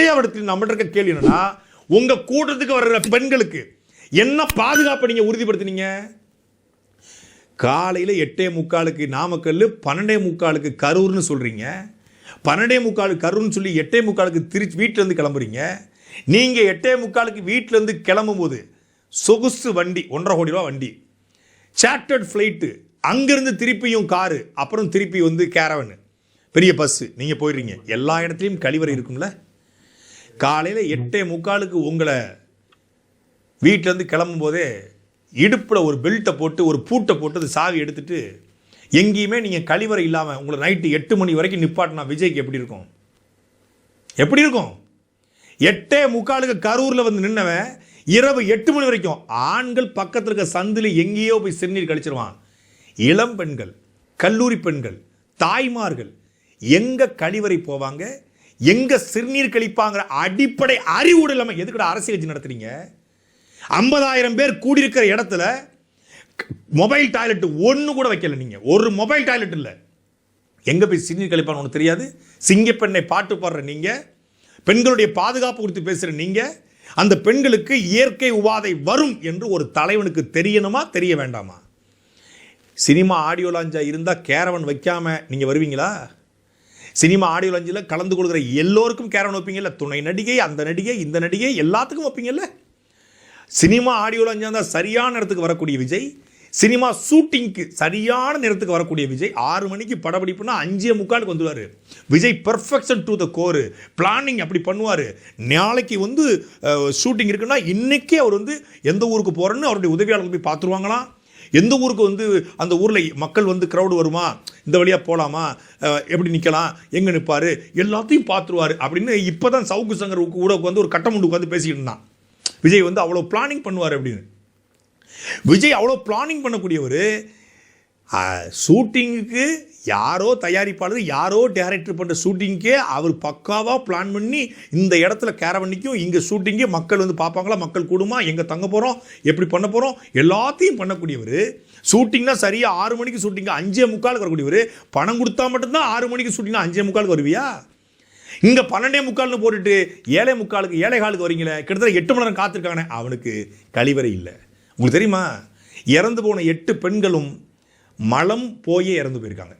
விஜய் நம்மகிட்ட இருக்க கேள்வி என்னன்னா உங்க கூட்டத்துக்கு வர்ற பெண்களுக்கு என்ன பாதுகாப்பை நீங்க உறுதிப்படுத்தினீங்க? காலையில் எட்டே முக்காலுக்கு நாமக்கல் பன்னெண்டே முக்காலுக்கு கரூர்னு சொல்கிறீங்க பன்னெண்டே முக்கால் கரூர்னு சொல்லி எட்டே முக்காலுக்கு திருச்சி வீட்டிலேருந்து கிளம்புறீங்க. நீங்கள் எட்டே முக்காலுக்கு வீட்டிலேருந்து கிளம்பும்போது சொகுசு வண்டி ஒன்றரை கோடி ரூபா வண்டி சார்ட்டர்ட் ஃப்ளைட்டு அங்கேருந்து திருப்பியும் காரு அப்புறம் திருப்பி வந்து கேரவனு பெரிய பஸ்ஸு நீங்கள் போயிடுறீங்க. எல்லா இடத்துலையும் கழிவறை இருக்கும்ல? காலையில் எட்டே முக்காலுக்கு உங்களை வீட்டிலேருந்து கிளம்பும்போதே இடுப்பில் ஒரு பெல்ட்டை போட்டு ஒரு பூட்டை போட்டு அது சாவி எடுத்துட்டு எங்கேயுமே நீங்கள் கழிவறை இல்லாமல் உங்களை நைட்டு எட்டு மணி வரைக்கும் நிப்பாட்டினா விஜய்க்கு எப்படி இருக்கும்? எப்படி இருக்கும்? எட்டே முக்காலுக்கு கரூரில் வந்து நின்னவன் இரவு எட்டு மணி வரைக்கும் ஆண்கள் பக்கத்தில் இருக்க சந்தில் எங்கேயோ போய் சிறுநீர் கழிச்சிருவான். இளம் பெண்கள் கல்லூரி பெண்கள் தாய்மார்கள் எங்கே கழிவறை போவாங்க? எங்க சிறுநீர் கழிப்பாங்கிற அடிப்படை அறிவுடு இல்லாமல் எதுக்கூட அரசியல் கட்சி நடத்துறீங்க? ஐம்பதாயிரம் பேர் கூடியிருக்கிற இடத்துல மொபைல் டாய்லெட் ஒன்று கூட வைக்கல நீங்கள் ஒரு மொபைல் டாய்லெட் இல்லை. எங்கே போய் சிறுநீர் கழிப்பான்னு ஒன்று தெரியாது. சிங்கப்பெண்ணை பாட்டு பாடுற நீங்கள் பெண்களுடைய பாதுகாப்பு குறித்து பேசுகிற நீங்கள் அந்த பெண்களுக்கு இயற்கை உபாதை வரும் என்று ஒரு தலைவனுக்கு தெரியணுமா தெரிய வேண்டாமா? சினிமா ஆடியோ லாஞ்சா இருந்தால் கேரவன் வைக்காம நீங்கள் வருவீங்களா? சினிமா ஆடியோ லஞ்சில் கலந்து கொள்கிற எல்லோருக்கும் கேரவன் வைப்பீங்கல்ல துணை நடிகை அந்த நடிகை இந்த நடிகை எல்லாத்துக்கும் வைப்பீங்கல்ல சினிமா ஆடியோ லஞ்சாக இருந்தால் சரியான இடத்துக்கு வரக்கூடிய விஜய் சினிமா ஷூட்டிங்க்கு சரியான நேரத்துக்கு வரக்கூடிய விஜய் ஆறு மணிக்கு படப்பிடிப்புனா அஞ்சே முக்காலுக்கு வந்துடுவார் Vijay perfection to the core planning அப்படி பண்ணுவார். நாளைக்கு வந்து ஷூட்டிங் இருக்குன்னா இன்றைக்கே அவர் வந்து எந்த ஊருக்கு போகிறேன்னு அவருடைய உதவியாளர்கள் போய் பார்த்துருவாங்களாம். எந்த ஊருக்கு வந்து அந்த ஊரில் மக்கள் வந்து க்ரௌடு வருமா? இந்த வழியாக போகலாமா எப்படி நிற்கலாம் எங்கே நிற்பார் எல்லாத்தையும் பார்த்துருவார் அப்படின்னு இப்போ தான் சவுக்கு சங்கர் கூட உட்காந்து ஒரு கட்டம் உண்டு உட்காந்து பேசிக்கிட்டு இருந்தான். விஜய் வந்து அவ்வளோ பிளானிங் பண்ணுவார் அப்படின்னு. விஜய் அவ்வளோ பிளானிங் பண்ணக்கூடியவர் ஷூட்டிங்குக்கு யாரோ தயாரிப்பாளர் யாரோ டேரக்டர் பண்ணுற ஷூட்டிங்க்கே அவர் பக்காவாக பிளான் பண்ணி இந்த இடத்துல கேரவன்னிக்கும் இங்கே ஷூட்டிங்கே மக்கள் வந்து பார்ப்பாங்களா? மக்கள் கூடுமா? எங்கே தங்க போகிறோம் எப்படி பண்ண போகிறோம் எல்லாத்தையும் பண்ணக்கூடியவர். ஷூட்டிங்னா சரியாக ஆறு மணிக்கு ஷூட்டிங்க அஞ்சே முக்காலுக்கு வரக்கூடியவர். பணம் கொடுத்தா மட்டும்தான் ஆறு மணிக்கு ஷூட்டிங்னா அஞ்சே முக்காலுக்கு வருவியா? இங்கே பன்னெண்டே முக்கால்னு போட்டுட்டு ஏழை முக்காலுக்கு ஏழை காலுக்கு வரீங்களே? கிட்டத்தட்ட எட்டு மணி நேரம் காத்திருக்கானே அவனுக்கு கழிவறை இல்லை. உங்களுக்கு தெரியுமா? இறந்து போன எட்டு பெண்களும் மலம் போயே இறந்து போயிருக்காங்க.